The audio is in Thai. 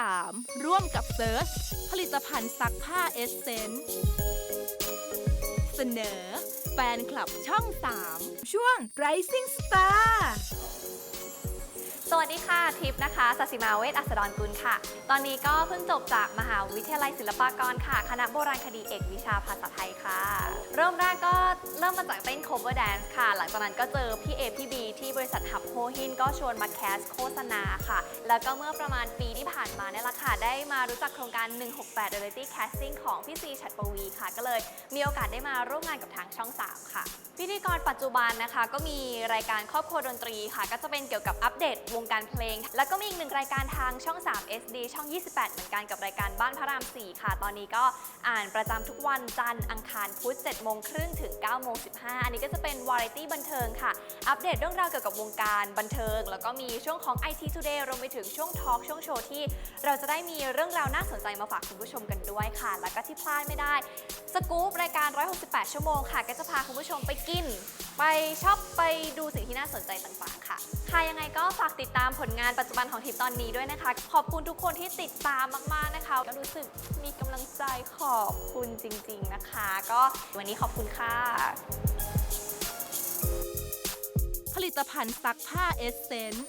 3 ร่วมกับเซิร์ชผลิตภัณฑ์ซักผ้าเอสเซนส์เสนอ แฟนคลับช่อง 3 ช่วง Rising Star วัสดีค่ะ ทิพย์นะคะสศิมาเวทอัสดรกุลค่ะ ตอนนี้ก็เพิ่งจบจากมหาวิทยาลัยศิลปากรค่ะ คณะโบราณคดีเอกวิชาภาษาไทยค่ะ เริ่มแรกก็เริ่มมาจากเต้น cover dance ค่ะ หลังจากนั้นก็เจอพี่เอพี่บีที่บริษัทหับโฮฮินก็ชวนมาแคสโฆษณาค่ะ แล้วก็เมื่อประมาณปีที่ผ่านมาเนี่ยแหละค่ะ ได้มารู้จักโครงการ 168 Reality Casting ของพี่ซีฉัตรปวีค่ะ ก็เลยมีโอกาสได้มาร่วมงานกับทางช่อง 3 ค่ะ พิธีกรปัจจุบันนะคะ ก็มีรายการครอบครัวดนตรีค่ะ ก็จะเป็นเกี่ยวกับอัปเดตวงการเพลง แล้วก็มีอีกหนึ่งรายการทางช่อง 3 SD ช่อง 28 เหมือนกันกับรายการบ้านพระราม 4 ค่ะ ตอนนี้ก็อ่านประจำทุกวันจันทร์อังคารพุธ7โมงครึ่งถึง9โมง15 อันนี้ก็จะเป็นวาไรตี้บันเทิงค่ะ อัปเดตเรื่องราวเกี่ยวกับวงการบันเทิง แล้วก็มีช่วงของ IT Today รวมไปถึงช่วงทอล์กช่วงโชว์ที่เราจะได้มีเรื่องราวน่าสนใจมาฝากคุณผู้ชมกันด้วยค่ะ แล้วก็ที่พลาดไม่ได้สกู๊ปรายการ 168 ชั่วโมงค่ะ ก็จะพาคุณผู้ชมไปกินไปช็อปไปดูสิ่งที่น่าสนใจต่างๆค่ะ ค่ะยังไงก็ฝากติดตามผลงานปัจจุบันของทิปตอนนี้ด้วยนะคะ ขอบคุณทุกคนที่ติดตามมากๆนะคะ ก็รู้สึกมีกำลังใจขอบคุณจริง ๆนะคะ ก็วันนี้ขอบคุณค่ะผลิตภัณฑ์ซักผ้าเอสเซนส์